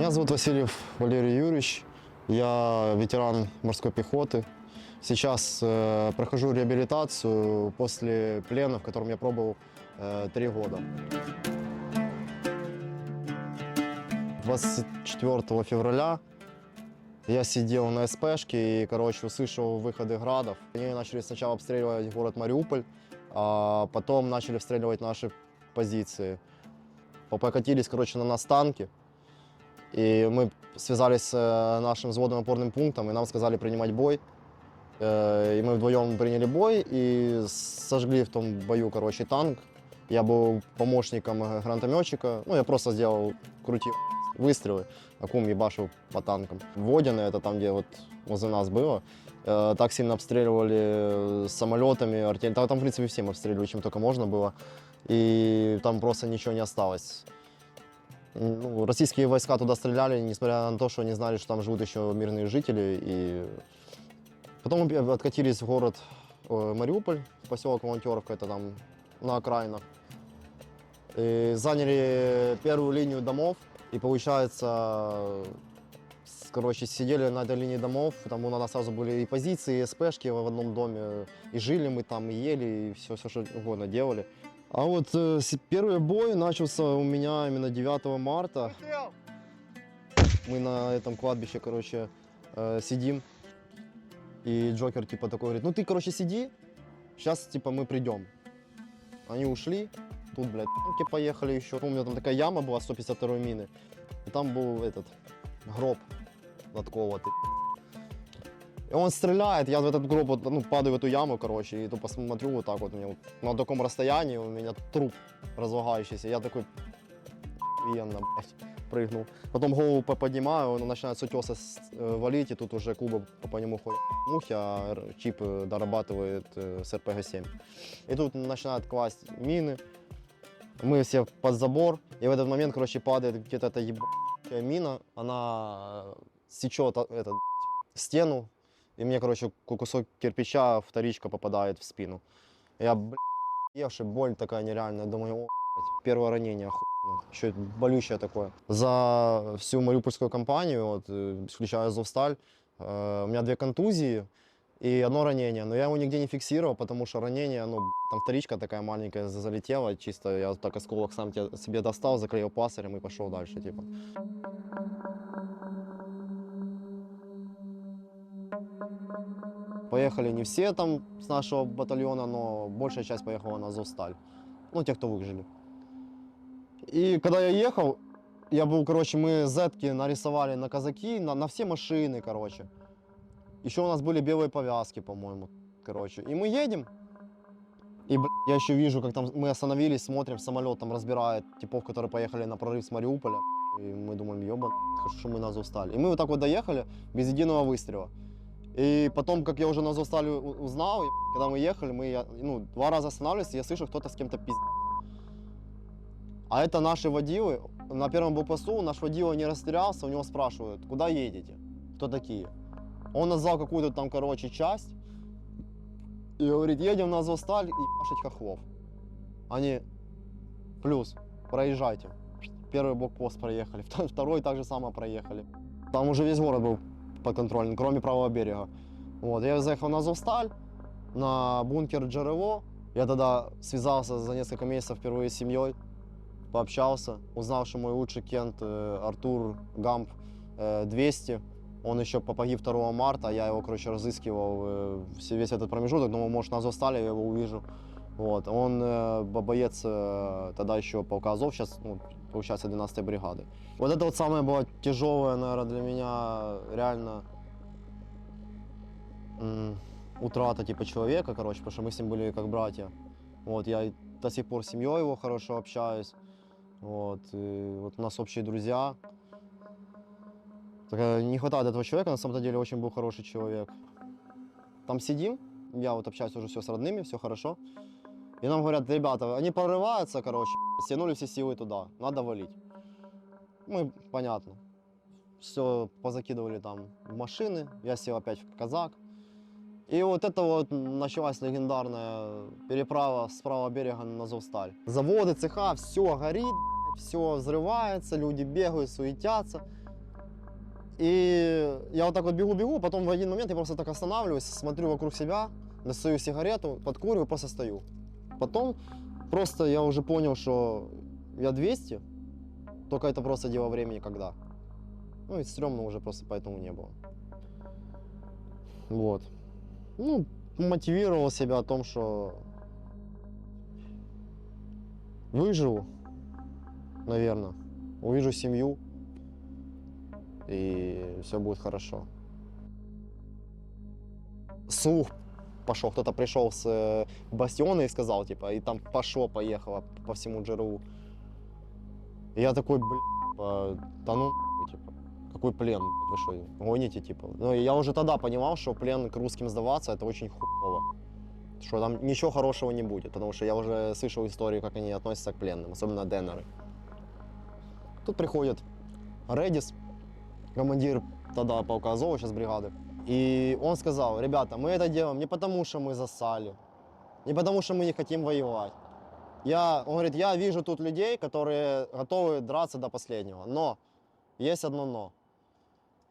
Меня зовут Васильев Валерий Юрьевич. Я ветеран морской пехоты. Сейчас э, прохожу реабилитацию после плена, в котором я пробовал э, три года. 24 февраля я сидел на СПшке и, короче, услышал выходы градов. Они начали сначала обстреливать город Мариуполь, а потом начали обстреливать наши позиции. Покатились, короче, на нас танки. И мы связались с нашим взводным опорным пунктом, и нам сказали принимать бой. И мы вдвоем приняли бой и сожгли в том бою, короче, танк. Я был помощником гранатометчика. Ну, я просто сделал, крутил выстрелы, акум ебашил по танкам. Водяны, это там, где вот возле нас было, так сильно обстреливали самолетами, артиллерией. Там, там, в принципе, всем обстреливали, чем только можно было. И там просто ничего не осталось. Ну, российские войска туда стреляли, несмотря на то, что они знали, что там живут еще мирные жители. И потом откатились в город э, Мариуполь, в поселок Волонтеровка, это там на окраинах. И заняли первую линию домов. И получается, короче, сидели на этой линии домов. Там у нас сразу были и позиции, и СПшки в одном доме. И жили мы там, и ели, и все, все что угодно делали. А вот э, первый бой начался у меня именно 9 марта. Мы на этом кладбище, короче, э, сидим. И Джокер типа такой говорит, ну ты, короче, сиди, сейчас типа мы придем. Они ушли, тут, блядь, поехали еще. У меня там такая яма была 152 мины. И там был этот гроб кого-то. И он стреляет, я в этот гроб вот, ну, падаю в эту яму, короче, и тупо смотрю вот так вот, у меня вот на таком расстоянии у меня труп разлагающийся. Я такой, охуенно, блядь, прыгнул. Потом голову по- поднимаю, он начинает с утеса с- э, валить, и тут уже Куба по, по нему ходит мухи, а р- чип э, дорабатывает э, с РПГ-7. И тут начинают класть мины, мы все под забор, и в этот момент, короче, падает где-то эта ебаная мина, она э, сечет а, этот, стену, и мне, короче, ку- кусок кирпича, вторичка попадает в спину. Я, блядь, евший, боль такая нереальная, думаю, о, блядь, первое ранение, охуенно. Еще болючее такое. За всю мариупольскую кампанию, вот, э, включая Азовсталь, э, у меня две контузии и одно ранение, но я его нигде не фиксировал, потому что ранение, ну, б***ь, там вторичка такая маленькая за- залетела, чисто я так осколок сам те- себе достал, заклеил пасарем и пошел дальше, типа. Поехали не все там с нашего батальона, но большая часть поехала на Азовсталь. Ну, те, кто выжили. И когда я ехал, я был, короче, мы зетки нарисовали на казаки, на, на все машины, короче. Еще у нас были белые повязки, по-моему, короче. И мы едем, и, блядь, я еще вижу, как там мы остановились, смотрим, самолет там разбирает типов, которые поехали на прорыв с Мариуполя. И мы думаем, ебан, что мы на Азовсталь. И мы вот так вот доехали, без единого выстрела. И потом, как я уже на Азовстале у- узнал, когда мы ехали, мы ну, два раза останавливались, я слышу, кто-то с кем-то пиздец. А это наши водилы. На первом блокпосту наш водила не растерялся, у него спрашивают, куда едете? Кто такие? Он назвал какую-то там, короче, часть. И говорит, едем на Азовсталь и ебашить хохлов. Они, плюс, проезжайте. Первый блокпост проехали, вто- второй так же само проехали. Там уже весь город был подконтрольный, кроме правого берега. Вот, я заехал на Азовсталь, на бункер Джерело. Я тогда связался за несколько месяцев впервые с семьей, пообщался, узнал, что мой лучший кент э, Артур Гамп э, 200, он еще по- погиб 2 марта, я его, короче, разыскивал э, весь этот промежуток, думал, может, на Азовстале я его увижу. Вот, он э, бо- боец э, тогда еще полка Азов, сейчас, ну, получается, 12-й бригады. Вот это вот самое было тяжелое, наверное, для меня реально утрата типа человека, короче, потому что мы с ним были как братья. Вот, я до сих пор с семьей его хорошо общаюсь. Вот, и вот у нас общие друзья. Так, э, не хватает этого человека, на самом деле очень был хороший человек. Там сидим, я вот общаюсь уже все с родными, все хорошо. И нам говорят, ребята, они прорываются, короче, стянули все силы туда, надо валить. Мы, понятно, все позакидывали там в машины, я сел опять в казак. И вот это вот началась легендарная переправа с правого берега на Азовсталь. Заводы, цеха, все горит, все взрывается, люди бегают, суетятся. И я вот так вот бегу-бегу, потом в один момент я просто так останавливаюсь, смотрю вокруг себя, достаю сигарету, подкуриваю, просто стою. Потом просто я уже понял, что я 200, только это просто дело времени когда. Ну и стрёмно уже просто поэтому не было. Вот. Ну, мотивировал себя о том, что выживу, наверное, увижу семью, и все будет хорошо. Слух пошел, кто-то пришел с э, бастиона и сказал, типа, и там пошло, поехало по всему ДЖРУ. И я такой, блин, да ну, типа, какой плен, блядь, вы что, гоните, типа. Ну, я уже тогда понимал, что плен к русским сдаваться, это очень хуево. Что там ничего хорошего не будет, потому что я уже слышал историю, как они относятся к пленным, особенно денеры. Тут приходит Редис, командир тогда полка Азова, сейчас бригады. И он сказал, ребята, мы это делаем не потому, что мы засали, не потому, что мы не хотим воевать. Я, он говорит, я вижу тут людей, которые готовы драться до последнего. Но есть одно но.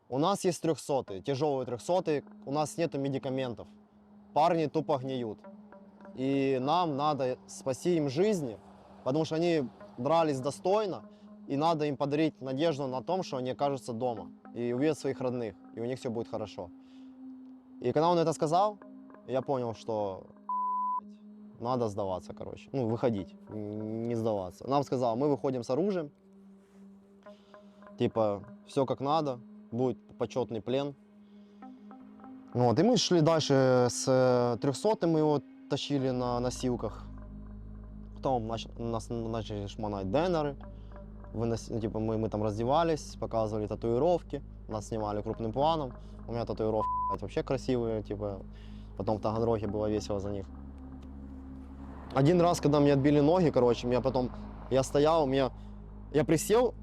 У нас есть трехсотые, тяжелые трехсотые, у нас нет медикаментов. Парни тупо гниют. И нам надо спасти им жизни, потому что они дрались достойно, и надо им подарить надежду на том, что они окажутся дома и увидят своих родных, и у них все будет хорошо. И когда он это сказал, я понял, что надо сдаваться, короче. Ну, выходить, не сдаваться. Нам сказал, мы выходим с оружием, типа, все как надо, будет почетный плен. Вот, и мы шли дальше с трехсотым, мы его тащили на носилках. Потом нас начали шмонать денеры. Вынос- ну, типа, мы, мы там раздевались, показывали татуировки, нас снимали крупным планом. У меня татуировки вообще красивые, типа, потом в Таганроге было весело за них. Один раз, когда мне отбили ноги, короче, меня потом, я стоял, меня, я присел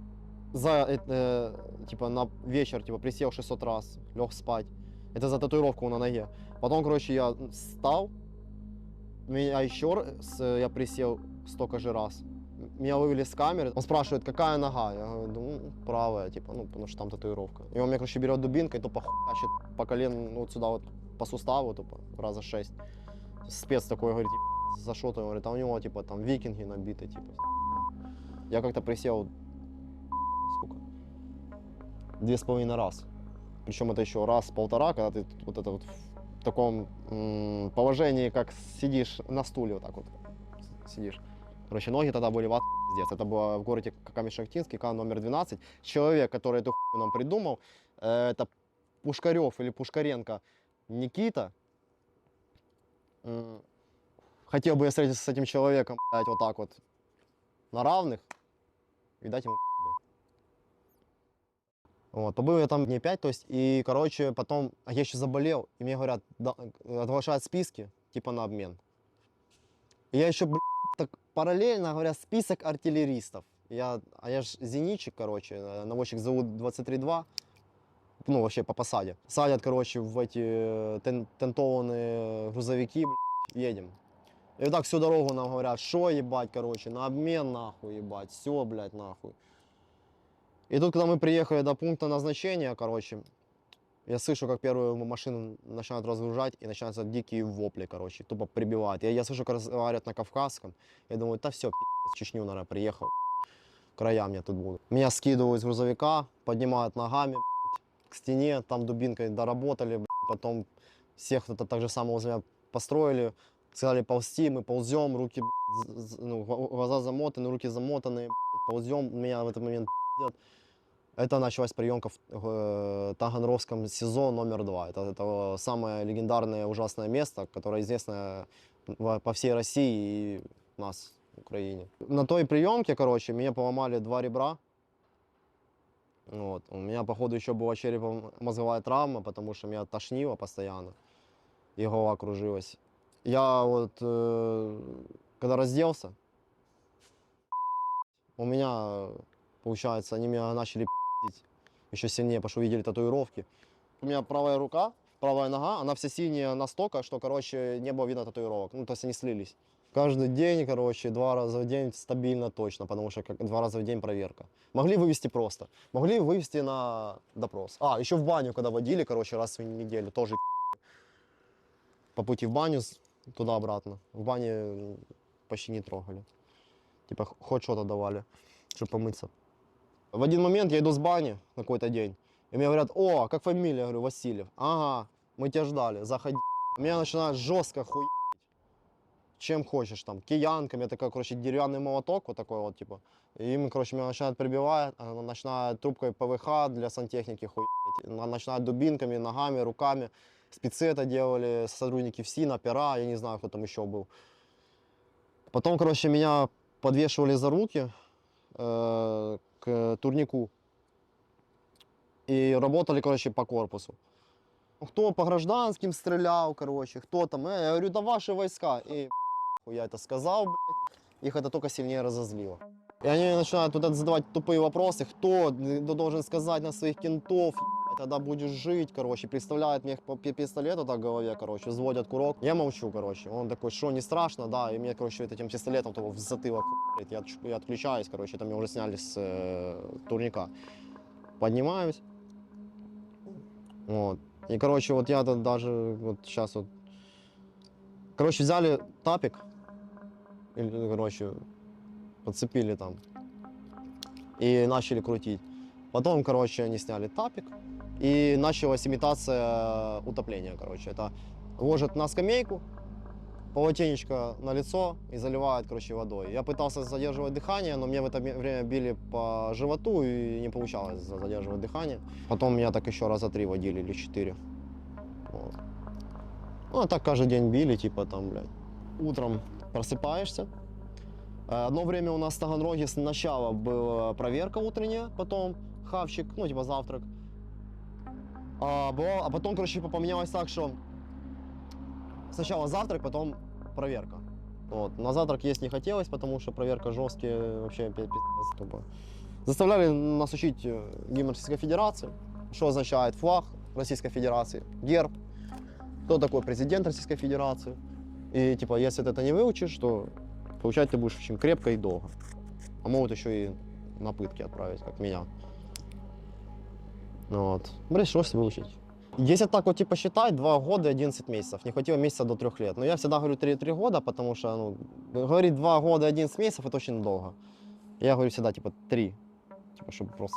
за, э, э, типа, на вечер, типа, присел 600 раз, лег спать. Это за татуировку на ноге. Потом, короче, я встал, меня еще раз, э, я присел столько же раз. Меня вывели с камеры, он спрашивает, какая нога? Я говорю, ну, правая, типа, ну, потому что там татуировка. И он мне, короче, берет дубинкой, тупо хуячит по колен, ну, вот сюда вот, по суставу, тупо, раза шесть. Спец такой, говорит, «Ебать, за что ты? Он говорит, а у него, типа, там, викинги набиты, типа. Я как-то присел, сколько? Две с половиной раз. Причем это еще раз полтора, когда ты вот это вот в таком положении, как сидишь на стуле вот так вот сидишь. Короче, ноги тогда были в пиздец. Это было в городе Камиш-Шахтинский, К номер 12. Человек, который эту хуйню нам придумал, э, это Пушкарев или Пушкаренко Никита. Хотел бы я встретиться с этим человеком, блядь, вот так вот, на равных, и дать ему. Вот, побыл я там дней 5, то есть, и, короче, потом, а я еще заболел, и мне говорят, да, э, оглашают списки, типа на обмен. И я еще, блядь, так параллельно говорят, список артиллеристов. Я, а я ж зенитчик, короче, э, наводчик зовут 23-2, ну, вообще по посаде. Садят, короче, в эти э, тен- тентованные грузовики, блядь, едем. И вот так всю дорогу нам говорят, что ебать, короче, на обмен нахуй ебать, все, блядь, нахуй. И тут, когда мы приехали до пункта назначения, короче, я слышу, как первую машину начинают разгружать, и начинаются дикие вопли, короче, тупо прибивают. Я, я слышу, как разговаривают на кавказском. Я думаю, да все, в Чечню, наверное, приехал. Края мне тут будут. Меня скидывают с грузовика, поднимают ногами, к стене, там дубинкой доработали, потом всех это так же самое возле меня построили, сказали ползти, мы ползем, руки, ну, гла- глаза замотаны, руки замотаны, ползем, меня в этот момент пиздят. Это началась приемка в э, Таганровском СИЗО номер два. Это, это самое легендарное ужасное место, которое известно по всей России и нас, Украине. На той приемке, короче, мне поломали два ребра. Вот. У меня, походу, еще была черепно-мозговая травма, потому что меня тошнило постоянно. И голова кружилась. Я вот, э, когда разделся, у меня, получается, они меня начали еще сильнее, потому что увидели татуировки. У меня правая рука, правая нога, она вся синяя настолько, что, короче, не было видно татуировок. Ну, то есть они слились. Каждый день, короче, два раза в день стабильно точно, потому что как, два раза в день проверка. Могли вывести просто. Могли вывести на допрос. А, еще в баню, когда водили, короче, раз в неделю, тоже по пути в баню, туда-обратно. В бане почти не трогали. Типа хоть что-то давали, чтобы помыться. В один момент я иду с бани на какой-то день, и мне говорят, о, как фамилия? Я говорю, Васильев. Ага, мы тебя ждали, заходи. Меня начинают жестко хуй чем хочешь, там, киянками, это как, короче, деревянный молоток, вот такой вот, типа. И им, короче, меня начинают прибивать, а, начинают трубкой ПВХ для сантехники хуй, начинают дубинками, ногами, руками. Спецы это делали, сотрудники ФСИН, опера, я не знаю, кто там еще был. Потом, короче, меня подвешивали за руки э, турнику и работали, короче, по корпусу. Кто по гражданским стрелял, короче, кто там, я говорю, да ваши войска. И я это сказал, блядь, их это только сильнее разозлило. И они начинают вот это задавать тупые вопросы, кто должен сказать на своих кентов, тогда будешь жить, короче, представляют мне пистолет вот так в голове, короче, взводят курок. Я молчу, короче, он такой, что, не страшно, да, и мне, короче, этим пистолетом того в затылок, я, я отключаюсь, короче, там меня уже сняли с э, турника. Поднимаюсь, вот, и, короче, вот я даже вот сейчас вот... Короче, взяли тапик, или, ну, короче, подцепили там и начали крутить. Потом, короче, они сняли тапик, и началась имитация утопления, короче. Это ложат на скамейку, полотенечко на лицо и заливают, короче, водой. Я пытался задерживать дыхание, но мне в это время били по животу и не получалось за- задерживать дыхание. Потом меня так еще раза три водили или четыре. Вот. Ну, а так каждый день били, типа там, блядь. Утром просыпаешься. Э, Одно время у нас в Таганроге сначала была проверка утренняя, потом хавчик, ну, типа завтрак. А, было- а потом, короче, поменялось так, что сначала завтрак, потом проверка. Вот. На завтрак есть не хотелось, потому что проверка жесткие, вообще пи- пиздец. Заставляли нас учить э, гимн Российской Федерации, что означает флаг Российской Федерации, герб, кто такой президент Российской Федерации. И типа, если ты это не выучишь, то получать ты будешь очень крепко и долго. А могут еще и на пытки отправить, как меня. Вот. Пришлось выучить. Если так вот типа считать, 2 года и 11 месяцев. Не хватило месяца до 3 лет. Но я всегда говорю 3, 3 года, потому что, ну, говорить 2 года и 11 месяцев это очень долго. Я говорю всегда типа 3. Типа, чтобы просто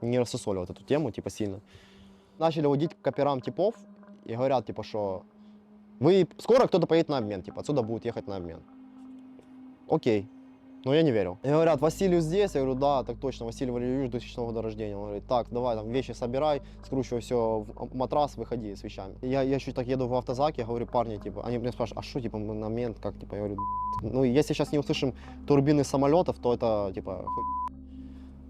не рассусоливать эту тему, типа, сильно. Начали водить к операм типов и говорят, типа, что вы скоро кто-то поедет на обмен, типа, отсюда будет ехать на обмен. Окей. Но я не верил. И говорят, Василий здесь? Я говорю, да, так точно, Василий Валерьевич 2000 года рождения. Он говорит, так, давай там вещи собирай, скручивай все в матрас, выходи с вещами. Я, я чуть так еду в автозаке, я говорю, парни, типа, они меня спрашивают, а что, типа, мы как, типа, я говорю, ну, если сейчас не услышим турбины самолетов, то это, типа, хуй.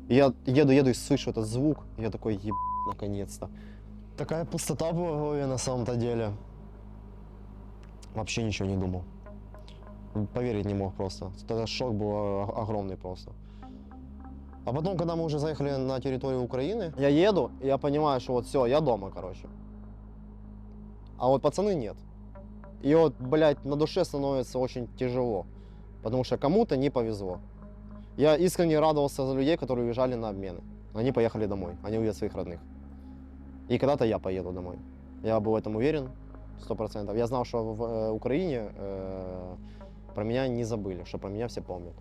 Я еду, еду и слышу этот звук, я такой, еб, наконец-то. Такая пустота была в голове на самом-то деле. Вообще ничего не думал. Поверить не мог просто. Тогда шок был о- огромный просто. А потом, когда мы уже заехали на территорию Украины, я еду, и я понимаю, что вот все, я дома, короче. А вот пацаны нет. И вот, блядь, на душе становится очень тяжело. Потому что кому-то не повезло. Я искренне радовался за людей, которые уезжали на обмены. Они поехали домой, они увидят своих родных. И когда-то я поеду домой. Я был в этом уверен, сто процентов. Я знал, что в э, Украине э, про меня не забыли, что про меня все помнят.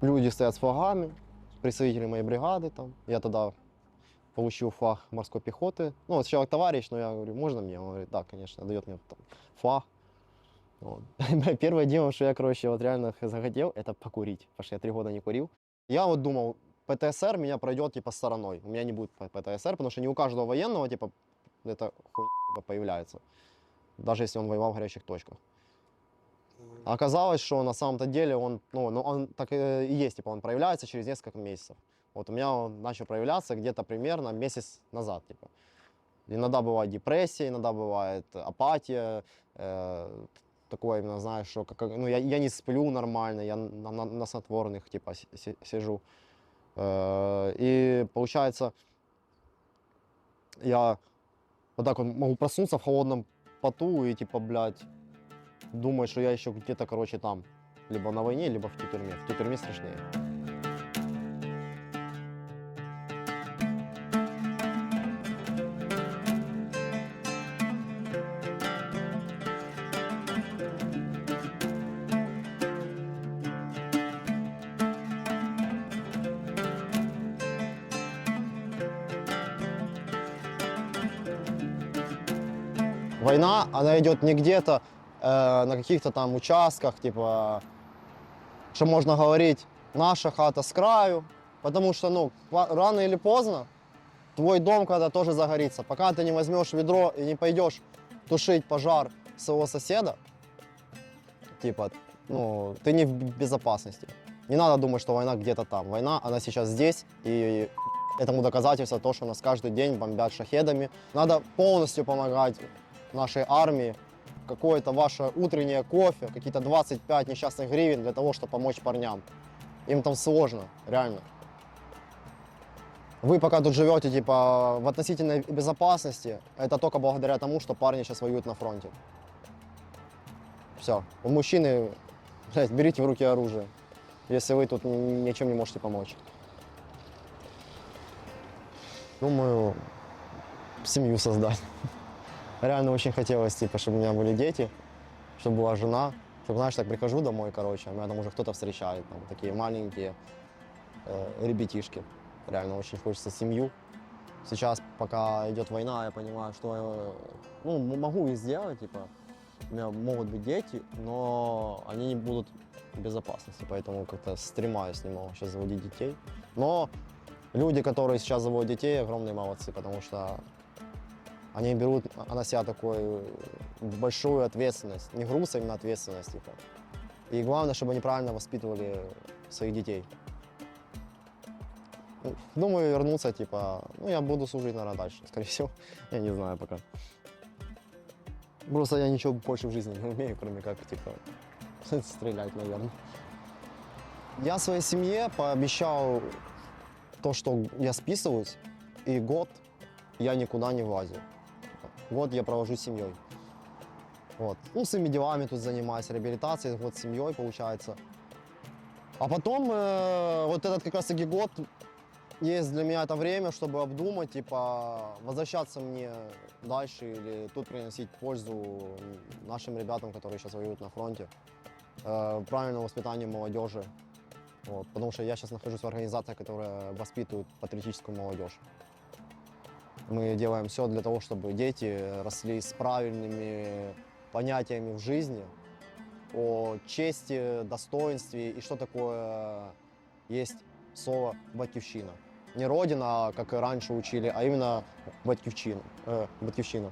Люди стоят с флагами, представители моей бригады там. Я тогда получил флаг морской пехоты. Ну, вот сначала товарищ, но я говорю, можно мне? Он говорит, да, конечно, дает мне там флаг. Вот. Первое дело, что я, короче, вот реально захотел, это покурить, потому что я три года не курил. Я вот думал, ПТСР меня пройдет типа стороной. У меня не будет ПТСР, потому что не у каждого военного типа это хуйня типа, появляется. Даже если он воевал в горячих точках. А оказалось, что на самом-то деле он, ну, ну, он так и и есть, типа он проявляется через несколько месяцев. Вот у меня он начал проявляться где-то примерно месяц назад, типа. Иногда бывает депрессия, иногда бывает апатия, э, такое именно, знаешь, что как, ну, я, я не сплю нормально, я на, на, на снотворных, типа, си- сижу. Э, и получается, я вот так вот могу проснуться в холодном поту и типа, блядь, думать, что я еще где-то, короче, там. Либо на войне, либо в тюрьме. В тюрьме страшнее. Война, она идет не где-то э, на каких-то там участках, типа, что можно говорить, наша хата с краю, потому что, ну, рано или поздно твой дом когда тоже загорится. Пока ты не возьмешь ведро и не пойдешь тушить пожар своего соседа, типа, ну, ты не в безопасности. Не надо думать, что война где-то там. Война, она сейчас здесь, и этому доказательство то, что нас каждый день бомбят шахедами. Надо полностью помогать нашей армии. Какое-то ваше утреннее кофе, какие-то 25 несчастных гривен для того, чтобы помочь парням. Им там сложно, реально. Вы пока тут живете, типа, в относительной безопасности, это только благодаря тому, что парни сейчас воюют на фронте. Все. У мужчины, блядь, берите в руки оружие, если вы тут ни- ничем не можете помочь. Думаю, семью создать. Реально очень хотелось, типа, чтобы у меня были дети, чтобы была жена. Чтобы, знаешь, так прихожу домой, короче, а меня там уже кто-то встречает, там, такие маленькие э, ребятишки. Реально очень хочется семью. Сейчас, пока идет война, я понимаю, что э, ну, могу и сделать, типа, у меня могут быть дети, но они не будут в безопасности, поэтому как-то стремаюсь немного сейчас заводить детей. Но люди, которые сейчас заводят детей, огромные молодцы, потому что они берут на себя такую большую ответственность, не груз, а именно ответственность, типа. И главное, чтобы они правильно воспитывали своих детей. Ну, Думаю, вернуться, типа, ну, я буду служить, наверное, дальше, скорее всего. Я не знаю пока. Просто я ничего больше в жизни не умею, кроме как, типа, стрелять, наверное. Я своей семье пообещал то, что я списываюсь, и год я никуда не влазю. Год я провожу с семьей. Вот. Ну, своими делами тут занимаюсь, реабилитацией, год с семьей, получается. А потом э, вот этот как раз таки год есть для меня это время, чтобы обдумать, типа, возвращаться мне дальше или тут приносить пользу нашим ребятам, которые сейчас воюют на фронте. Э, правильному воспитанию молодежи. Вот, потому что я сейчас нахожусь в организации, которая воспитывает патриотическую молодежь. Мы делаем все для того, чтобы дети росли с правильными понятиями в жизни о чести, достоинстве и что такое есть слово «батьківщина». Не родина, как и раньше учили, а именно батьківщина. Э, батьківщина.